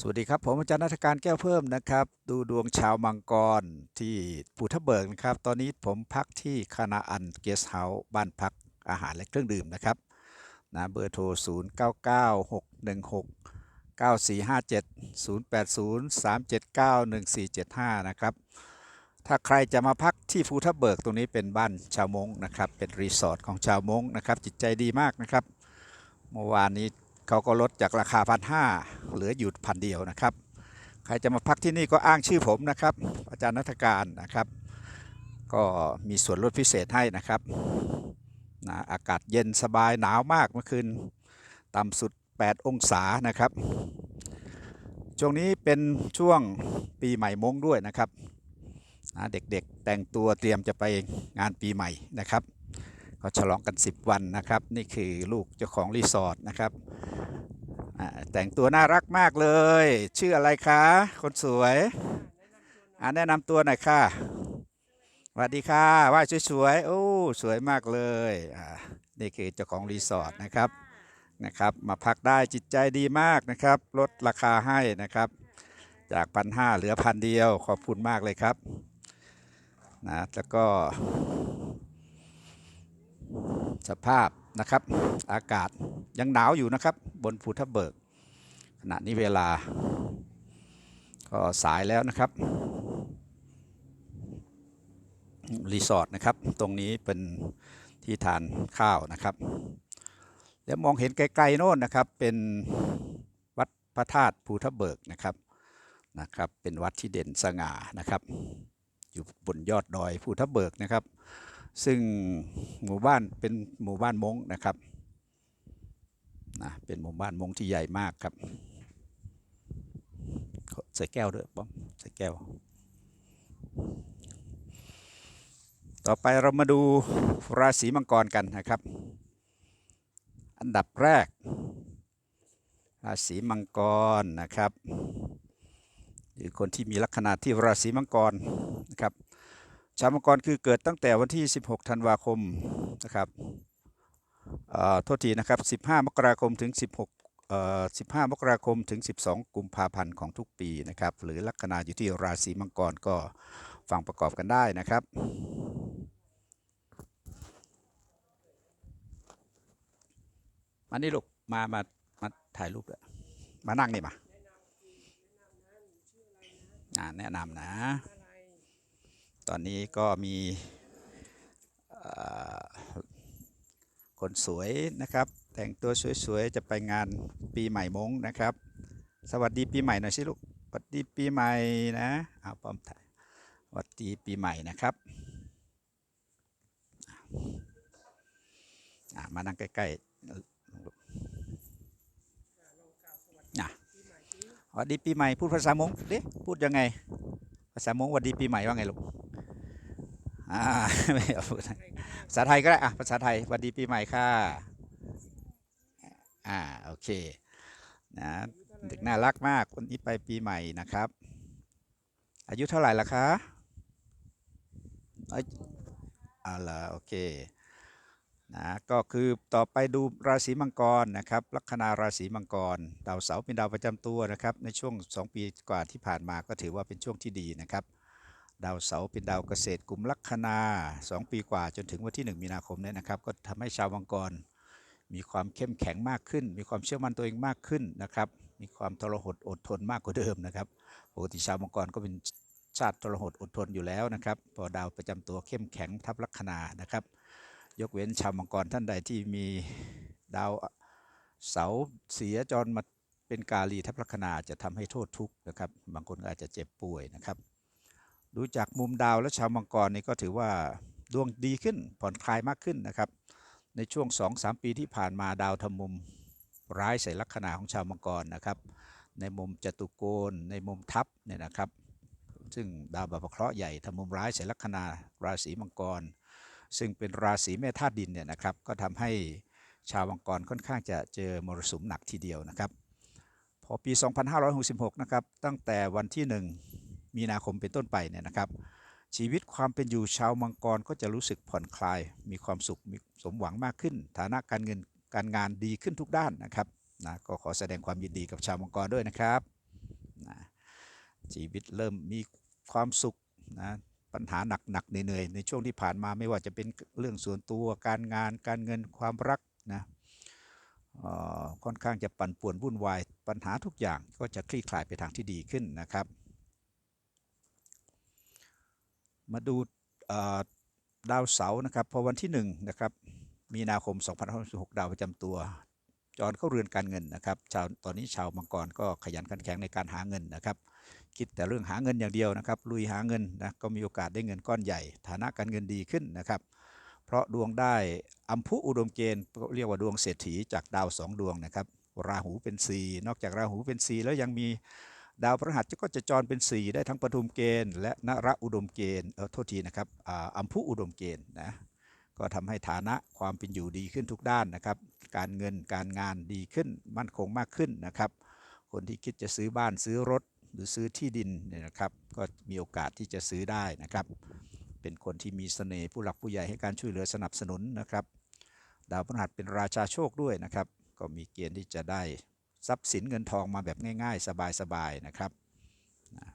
สวัสดีครับ ผมอาจารย์นัฐการแก้วเพิ่มนะครับ ดูดวงชาวมังกรที่ภูทับเบิกนะครับ ตอนนี้ผมพักที่คานาอันเกสเฮาส์บ้านพักอาหารและเครื่องดื่มนะครับนะเบอร์โทร 0 9 9 6 1 6 9 4 5 7 0 8 0 3 7 9 1 4 7 5 นะครับ ถ้าใครจะมาพักที่ภูทับเบิกตรงนี้เป็นบ้านชาวมงนะครับ เป็นรีสอร์ทของชาวมงนะครับ จิตใจดีมากนะครับ เมื่อวานนี้เขาก็ลดจากราคาพันห้า เหลืออยู่พันเดียวนะครับ ใครจะมาพักที่นี่ก็อ้างชื่อผมนะครับ อาจารย์นัฐการนะครับ ก็มีส่วนลดพิเศษให้นะครับนะอากาศเย็นสบายหนาวมากเมื่อคืนต่ำสุด 8 องศานะครับ ช่วงนี้เป็นช่วงปีใหม่มงด้วยนะครับนะเด็กๆแต่งตัวเตรียมจะไปงานปีใหม่นะครับก็ฉลองกัน 10 วันนะครับ นี่คือลูกเจ้าของรีสอร์ทนะครับ แต่งตัวน่ารักมากเลย ชื่ออะไรคะ คนสวยอ่าแนะนำตัวหน่อยค่ะสวัสดีค่ะว่าสวยๆโอ้สวยมากเลยอ่านี่คือเจ้าของรีสอร์ทนะครับนะครับมาพักได้จิตใจดีมากนะครับ ลดราคาให้นะครับ จากพันห้าเหลือพันเดียวขอบคุณมากเลยครับนะแล้วก็ สภาพ นะครับ อากาศยังหนาวอยู่นะครับ บนภูทับเบิก ขณะนี้เวลา ก็สายแล้วนะครับ รีสอร์ทนะครับ ตรงนี้เป็นที่ทานข้าวนะครับ แล้วมองเห็นไกลๆโน่นนะครับ เป็นวัดพระธาตุภูทับเบิกนะครับนะครับ เป็นวัดที่เด่นสง่านะครับ อยู่บนยอดดอยภูทับเบิกนะครับ ซึ่งหมู่บ้านเป็นหมู่บ้านมงนะครับนะเป็นหมู่บ้านมงที่ใหญ่มากครับ ใส่แก้วด้วยป้อมใส่แก้ว ต่อไปเรามาดูราศีมังกรกันนะครับ อันดับแรก ราศีมังกรนะครับหรือคนที่มีลัคนาที่ราศีมังกรนะครับ ชาวมังกรคือเกิดตั้งแต่วันที่ 16 ธันวาคมนะครับโทษทีนะครับ 15 มกราคมถึง 16 15 มกราคมถึง 12 กุมภาพันธ์ของทุกปีนะครับ หรือลัคนาอยู่ที่ราศีมังกรก็ฟังประกอบกันได้นะครับ มานี่ลูก มา มา มาถ่ายรูปด้วยมานั่งนี่มาอ่าแนะนำนะ อนนี้ก็มีคนสวยนะครับ แต่งตัวสวยๆ จะไปงานปีใหม่มงนะครับ สวัสดีปีใหม่หน่อยสิลูกสวัสดีปีใหม่นะเอาป้อมถ่ายสวัสดีปีใหม่นะครับมานั่งใกล้ๆอะสวัสดีปีใหม่พูดภาษามงดิพูดยังไง ภาษามงสวัสดีปีใหม่ว่าไงลูก อ่าไม่เอาพูดภาษาไทยก็ได้อะภาษาไทยสวัสดีปีใหม่ค่ะอ่าโอเคนะเด็กน่ารักมากวันนี้ไปปีใหม่นะครับ อายุเท่าไหร่ละคะอ่าละโอเคนะก็คือต่อไปดูราศีมังกรนะครับลัคนาราศีมังกรดาวเสาร์เป็นดาวประจำตัวนะครับในช่วง 2 ปีกว่าที่ผ่านมาก็ถือว่าเป็นช่วงที่ดีนะครับ ดาวเสาเป็นดาวเกษตรกลุ่มลัคนา 2 ปีกว่าจนถึงวันที่ 1 มีนาคมเนี่ยนะครับ ก็ทำให้ชาวมังกร มีความเข้มแข็งมากขึ้น มีความเชื่อมั่นตัวเองมากขึ้นนะครับ มีความทรหดอดทนมากกว่าเดิมนะครับปกติชาวมังกรก็เป็นชาติทรหดอดทนอยู่แล้วนะครับ พอดาวประจำตัวเข้มแข็งทับลัคนานะครับ ยกเว้นชาวมังกรท่านใดที่มีดาวเสาเสียจรมาเป็นกาลีทับลัคนาจะทำให้โทษทุกข์นะครับ บางคนอาจจะเจ็บป่วยนะครับ ดูจากมุมดาวและชาวมังกรนี่ก็ถือว่าดวงดีขึ้นผ่อนคลายมากขึ้นนะครับ ในช่วง 2-3 ปีที่ผ่านมาดาวทำมุมร้ายใส่ลัคนาของชาวมังกรนะครับ ในมุมจตุโกณในมุมทับเนี่ยนะครับ ซึ่งดาวบาปเคราะห์ใหญ่ทำมุมร้ายใส่ลัคนาราศีมังกร ซึ่งเป็นราศีแม่ธาตุดินเนี่ยนะครับ ก็ทำให้ชาวมังกรค่อนข้างจะเจอมรสุมหนักทีเดียวนะครับ พอปี 2566 นะครับ ตั้งแต่วันที่ 1 มีนาคมเป็นต้นไปเนี่ยนะครับ ชีวิตความเป็นอยู่ชาวมังกรก็จะรู้สึกผ่อนคลาย มีความสุขมีสมหวังมากขึ้น ฐานะการเงินการงานดีขึ้นทุกด้านนะครับนะก็ขอแสดงความยินดีกับชาวมังกรด้วยนะครับนะชีวิตเริ่มมีความสุขนะปัญหาหนักๆเหนื่อยๆในช่วงที่ผ่านมาไม่ว่าจะเป็นเรื่องส่วนตัวการงานการเงินความรักนะออค่อนข้างจะปั่นป่วนวุ่นวาย ปัญหาทุกอย่างก็จะคลี่คลายไปทางที่ดีขึ้นนะครับ มาดูดาวเสาร์นะครับพอวันที่1นะครับมีนาคม2566ดาวประจำตัว จรเข้าเรือนการเงินนะครับชาวตอนนี้ชาวมังกรก็ขยันขันแข็งในการหาเงินนะครับ คิดแต่เรื่องหาเงินอย่างเดียวนะครับ ลุยหาเงินนะก็มีโอกาสได้เงินก้อนใหญ่ ฐานะการเงินดีขึ้นนะครับ เพราะดวงได้อัมพุอุดมเกณฑ์เรียกว่าดวงเศรษฐีจากดาวสองดวงนะครับ ราหูเป็น4นอกจากราหูเป็น4แล้วยังมี ดาวพฤหัสก็จะจรเป็น 4 ได้ทั้งปฐุมเกณฑ์ และนระอุดมเกณฑ์เออโทษทีนะครับอัมพุอุดมเกณฑ์นะก็ทำให้ฐานะความเป็นอยู่ดีขึ้นทุกด้านนะครับ การเงินการงานดีขึ้นมั่นคงมากขึ้นนะครับ คนที่คิดจะซื้อบ้านซื้อรถหรือซื้อที่ดินเนี่ยนะครับ ก็มีโอกาสที่จะซื้อได้นะครับ เป็นคนที่มีเสน่ห์ผู้หลักผู้ใหญ่ให้การช่วยเหลือสนับสนุนนะครับ ดาวพฤหัสเป็นราชาโชคด้วยนะครับ ก็มีเกณฑ์ที่จะได้ ทรัพย์สินเงินทองมาแบบง่าย ๆ สบาย ๆ นะครับนะ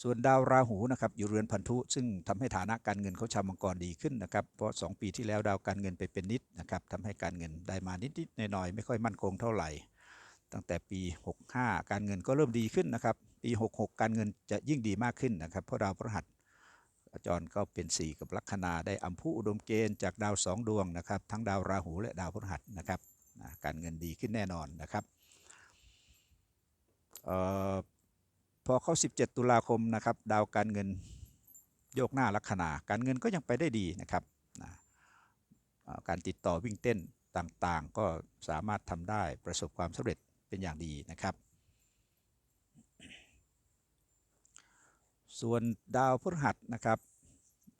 ส่วนดาวราหูนะครับอยู่เรือนพันธุ ซึ่งทำให้ฐานะการเงินเขาชาวมังกรดีขึ้นนะครับ เพราะ 2 ปีที่แล้วดาวการเงินไปเป็นนิดนะครับทำให้การเงินได้มานิดๆหน่อยๆไม่ค่อยมั่นคงเท่าไหร่ ตั้งแต่ปี 65 การเงินก็เริ่มดีขึ้นนะครับ ปี 66 การเงินจะยิ่งดีมากขึ้นนะครับ เพราะดาวพฤหัส จรก็เป็น 4 กับลัคนาได้อัมพุอุดมเกณฑ์จากดาว 2 ดวงนะครับ ทั้งดาวราหูและดาวพฤหัสนะครับนะการเงินดีขึ้นแน่นอนนะครับออพอเข้า 17 ตุลาคมนะครับ ดาวการเงินโยกหน้าลัคนา การเงินก็ยังไปได้ดีนะครับนะออการติดต่อวิ่งเต้นต่างๆ ก็สามารถทำได้ประสบความสำเร็จเป็นอย่างดีนะครับ ส่วนดาวพฤหัสนะครับ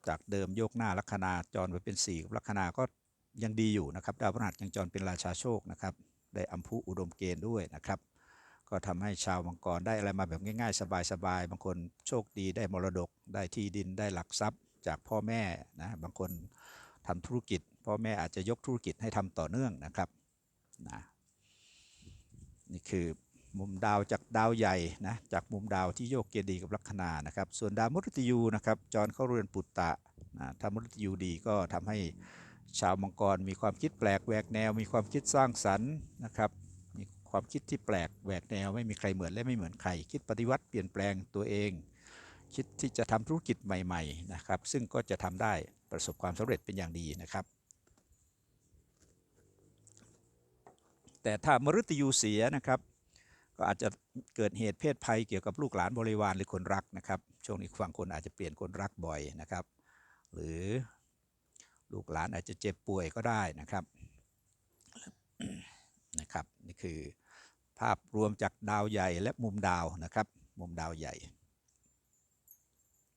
จากเดิมโยกหน้าลัคนาจรไปเป็น4กับลัคนาก็ยังดีอยู่นะครับ ดาวพฤหัสยังจรเป็นราชาโชคนะครับ ได้อัมพุอุดมเกณฑ์ด้วยนะครับ ก็ทำให้ชาวมังกรได้อะไรมาแบบง่ายๆ สบายๆ บางคนโชคดีได้มรดก ได้ที่ดินได้หลักทรัพย์ จากพ่อแม่นะ บางคนทำธุรกิจ พ่อแม่อาจจะยกธุรกิจให้ทำต่อเนื่องนะครับนะนี่คือ มุมดาวจากดาวใหญ่นะจากมุมดาวที่โยกเกณฑ์ดีกับลัคนานะครับ ส่วนดาวมฤตยูนะครับจรเข้าเรือนปุตตะนะถ้ามฤตยูดีก็ทำให้ชาวมังกรมีความคิดแปลกแหวกแนว มีความคิดสร้างสรรค์นะครับมีความคิดที่แปลกแหวกแนวไม่มีใครเหมือนและไม่เหมือนใคร คิดปฏิวัติเปลี่ยนแปลงตัวเอง คิดที่จะทำธุรกิจใหม่ๆนะครับซึ่งก็จะทำได้ประสบความสำเร็จเป็นอย่างดีนะครับแต่ถ้ามฤตยูเสียนะครับ ก็อาจจะเกิดเหตุเพศภัยเกี่ยวกับลูกหลานบริวารหรือคนรักนะครับช่วงนี้บางคนอาจจะเปลี่ยนคนรักบ่อยนะครับ หรือลูกหลานอาจจะเจ็บป่วยก็ได้นะครับนะครับนี่คือภาพรวมจากดาวใหญ่และมุมดาวนะครับ มุมดาวใหญ่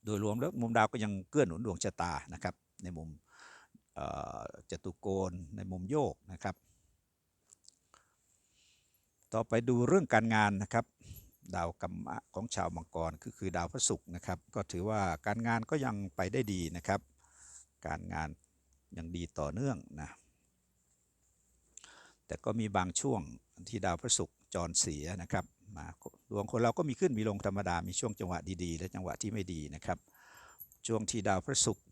โดยรวมแล้วมุมดาวก็ยังเกื้อหนุนดวงชะตานะครับ ในมุมจตุโกณในมุมโยกนะครับ ต่อไปดูเรื่องการงานนะครับ ดาวกรรมะของชาวมังกรก็คือดาวพระศุกร์นะครับ ก็ถือว่าการงานก็ยังไปได้ดีนะครับ การงานยังดีต่อเนื่องนะแต่ก็มีบางช่วงที่ดาวพระศุกร์จรเสียนะครับมาดวงคนเราก็มีขึ้นมีลงธรรมดา มีช่วงจังหวะดีๆ และจังหวะที่ไม่ดีนะครับ ช่วงที่ดาวพระศุกร์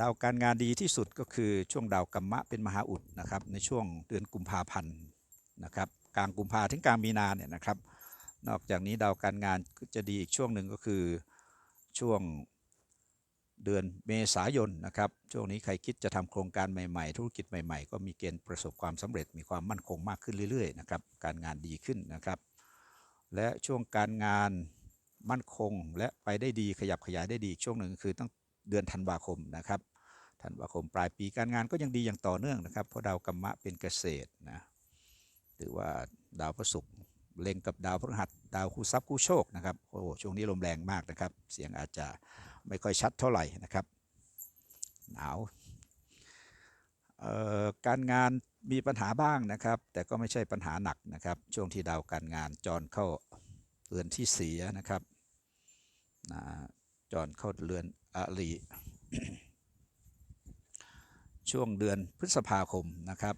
ดาวการงานดีที่สุดก็คือช่วงดาวกัมมะเป็นมหาอุดนะครับในช่วงเดือนกุมภาพันธ์ นะครับกลางกุมภาถึงกลางมีนาเนี่ยนะครับ นอกจากนี้ดาวการงานจะดีอีกช่วงหนึ่งก็คือช่วงเดือนเมษายนนะครับ ช่วงนี้ใครคิดจะทำโครงการใหม่ๆ ธุรกิจใหม่ๆ ก็มีเกณฑ์ประสบความสำเร็จมีความมั่นคงมากขึ้นเรื่อยๆนะครับการงานดีขึ้นนะครับ และช่วงการงานมั่นคงและไปได้ดีขยับขยายได้ดีช่วงหนึ่งคือตั้งเดือนธันวาคมนะครับธันวาคมปลายปีการงานก็ยังดีอย่างต่อเนื่องนะครับเพราะดาวกัมมะเป็นเกษตรนะ หรือว่าดาวพระศุกร์เล็งกับดาวพฤหัสดาวคู่ทรัพย์คู่โชคนะครับโอ้โหช่วงนี้ลมแรงมากนะครับ เสียงอาจจะไม่ค่อยชัดเท่าไหร่นะครับ หนาวการงานมีปัญหาบ้างนะครับ แต่ก็ไม่ใช่ปัญหาหนักนะครับ ช่วงที่ดาวการงานจรเข้าเรือนที่เสียนะครับนะจรเข้าเรือนอริช่วงเดือนพฤษภาคมนะครับ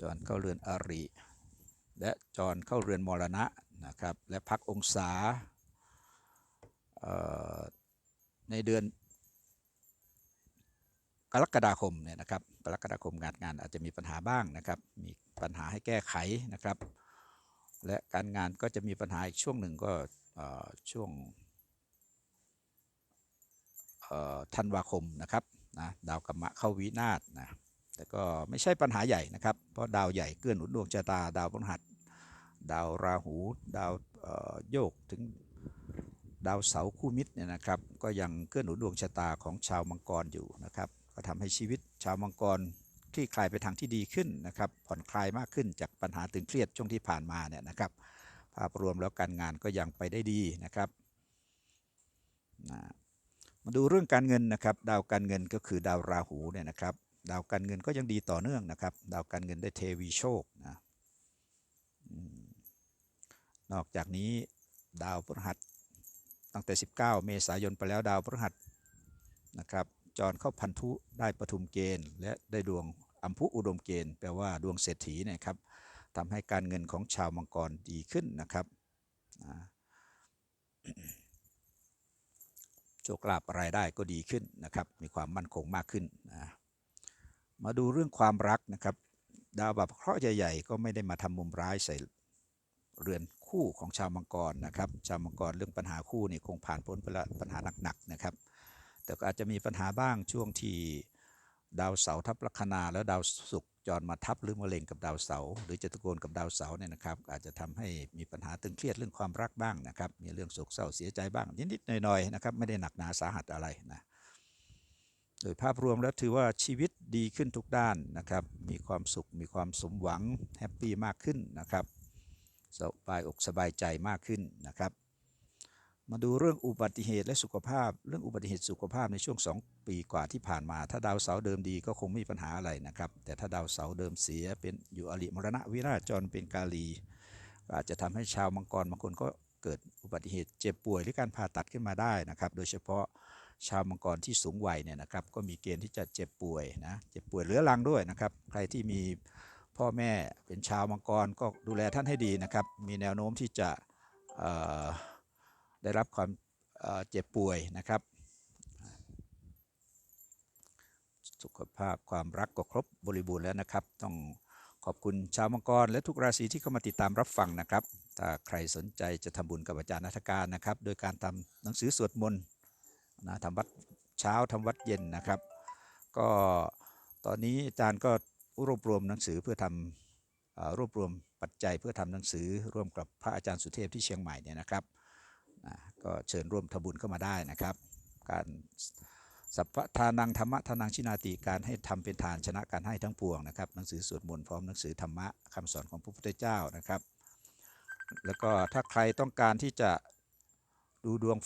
จรเข้าเรือนอริ และจรเข้าเรือนมรณะนะครับ และพักองศาในเดือนกรกฎาคมเนี่ยนะครับกรกฎาคมงานงานอาจจะมีปัญหาบ้างนะครับ มีปัญหาให้แก้ไขนะครับ และการงานก็จะมีปัญหาอีกช่วงหนึ่งก็ช่วงธันวาคมนะครับนะดาวกรรมะเข้าวินาศนะ แต่ก็ไม่ใช่ปัญหาใหญ่นะครับ เพราะดาวใหญ่เกื้อหนุนดวงชะตา ดาวพฤหัส ดาวราหู ดาวโยกถึงดาวเสาคู่มิตรเนี่ยนะครับ ก็ยังเกื้อหนุนดวงชะตาของชาวมังกรอยู่นะครับ ก็ทำให้ชีวิตชาวมังกรคลี่คลายไปทางที่ดีขึ้นนะครับ ผ่อนคลายมากขึ้นจากปัญหาตึงเครียดช่วงที่ผ่านมาเนี่ยนะครับ ภาพรวมแล้วการงานก็ยังไปได้ดีนะครับนะมาดูเรื่องการเงินนะครับ ดาวการเงินก็คือดาวราหูเนี่ยนะครับ ดาวการเงินก็ยังดีต่อเนื่องนะครับ ดาวการเงินได้เทวีโชคนะอืมนอกจากนี้ดาวพฤหัสตั้งแต่ 19 เมษายนไปแล้วดาวพฤหัสนะครับจรเข้าพันธุได้ปทุมเกณฑ์ และได้ดวงอัมพุอุดมเกณฑ์แปลว่าดวงเศรษฐีนะครับทำให้การเงินของชาวมังกรดีขึ้นนะครับโชคลาภรายได้ก็ดีขึ้นนะครับ มีความมั่นคงมากขึ้นนะ มาดูเรื่องความรักนะครับ ดาวแบบเคราะห์ใหญ่ๆก็ไม่ได้มาทำมุมร้ายใส่เรือนคู่ของชาวมังกรนะครับ ชาวมังกรเรื่องปัญหาคู่นี่คงผ่านพ้นไปแล้วปัญหาหนักๆนะครับ แต่ก็อาจจะมีปัญหาบ้างช่วงที่ดาวเสาร์ทับลัคนาแล้วดาวศุกร์จรมาทับหรือมะเร็งกับดาวเสาร์หรือจตะโกนกับดาวเสาร์เนี่ยนะครับ อาจจะทำให้มีปัญหาตึงเครียดเรื่องความรักบ้างนะครับ มีเรื่องโศกเศร้าเสียใจบ้างนิดๆหน่อยๆนะครับไม่ได้หนักหนาสาหัสอะไรนะ โดยภาพรวมแล้วถือว่าชีวิตดีขึ้นทุกด้านนะครับ มีความสุข มีความสมหวัง แฮปปี้มากขึ้นนะครับ สบายอกสบายใจมากขึ้นนะครับ มาดูเรื่องอุบัติเหตุและสุขภาพ เรื่องอุบัติเหตุสุขภาพในช่วง 2 ปีกว่าที่ผ่านมา ถ้าดาวเสาร์เดิมดีก็คงไม่มีปัญหาอะไรนะครับ แต่ถ้าดาวเสาร์เดิมเสียเป็นอยู่อริมรณะวิราจรเป็นกาลี อาจจะทำให้ชาวมังกรบางคนก็เกิดอุบัติเหตุเจ็บป่วยหรือการผ่าตัดขึ้นมาได้นะครับ โดยเฉพาะ ชาวมังกรที่สูงวัยเนี่ยนะครับก็มีเกณฑ์ที่จะเจ็บป่วยนะเจ็บป่วยเรื้อรังด้วยนะครับ ใครที่มีพ่อแม่เป็นชาวมังกรก็ดูแลท่านให้ดีนะครับ มีแนวโน้มที่จะได้รับความเเจ็บป่วยนะครับ สุขภาพความรักก็ครบบริบูรณ์แล้วนะครับ ต้องขอบคุณชาวมังกร และทุกราศีที่เข้ามาติดตามรับฟังนะครับ ถ้าใครสนใจจะทำบุญกับอาจารย์นัฐการนะครับ โดยการทำหนังสือสวดมนต์ นะทำวัดเช้าทำวัดเย็นนะครับ ก็ตอนนี้อาจารย์ก็รวบรวมหนังสือเพื่อทำรวบรวมปัจจัยเพื่อทำหนังสือร่วมกับพระอาจารย์สุเทพที่เชียงใหม่เนี่ยนะครับนะก็เชิญร่วมทบุญเข้ามาได้นะครับ การสัพพทานังธรรมะทานังชินาติการให้ทำเป็นทานชนะการให้ทั้งปวงนะครับหนังสือสวดมนต์พร้อมหนังสือธรรมะคำสอนของพระพุทธเจ้านะครับ แล้วก็ถ้าใครต้องการที่จะดูดวง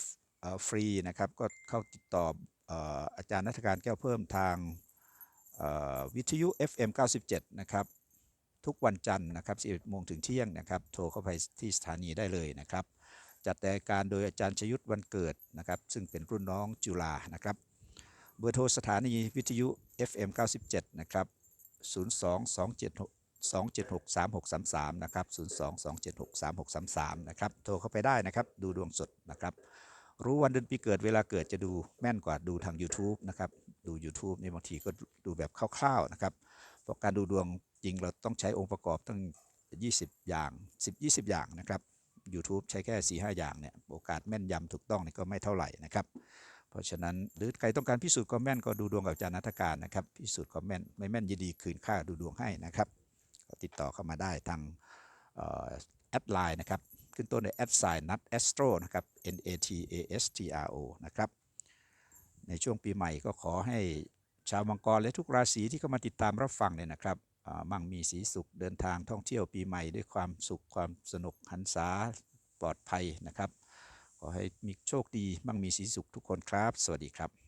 ฟรีนะครับก็เข้าติดต่อเอ่ออาจารย์นัฐการแก้วเพิ่มทางวิทยุ FM 97 นะครับทุกวันจันทร์นะครับ11โมงถึงเที่ยงนะครับโทรเข้าไปที่สถานีได้เลยนะครับ จัดรายการโดยอาจารย์ชยุทธวันเกิดนะครับ ซึ่งเป็นรุ่นน้องจุฬานะครับ เบอร์โทรสถานีวิทยุ FM 97 นะครับ 02 276 276 3633 นะครับ 02 276 3633 นะครับ โทรเข้าไปได้นะครับ ดูดวงสดนะครับ รู้วันเดือนปีเกิดเวลาเกิดจะดูแม่นกว่าดูทาง YouTube นะครับ ดู YouTube นี่บางทีก็ดูแบบคร่าวๆนะครับเพราะการดูดวงจริงเราต้องใช้องค์ประกอบตั้ง 20 อย่าง 10 20 อย่างนะครับ YouTube ใช้แค่4 5อย่างเนี่ยโอกาสแม่นยำถูกต้องนี่ก็ไม่เท่าไหร่นะครับ เพราะฉะนั้นหรือใครต้องการพิสูจน์ความแม่นก็ดูดวงกับอาจารย์นัฐการนะครับพิสูจน์ความแม่นไม่แม่นยินดีคืนค่าดูดวงให้นะครับติดต่อเข้ามาได้ทางแอดไลน์นะครับ ขึ้นต้นด้วยแอดไซน์นัทแอสโตรนะครับ N A T A S T R O นะครับ ในช่วงปีใหม่ก็ขอให้ชาวมังกรและทุกราศีที่เข้ามาติดตามรับฟังเนี่ยนะครับมั่งมีสีสุขเดินทางท่องเที่ยวปีใหม่ด้วยความสุขความสนุกหันษาปลอดภัยนะครับ ขอให้มีโชคดีมั่งมีสีสุขทุกคนครับ สวัสดีครับ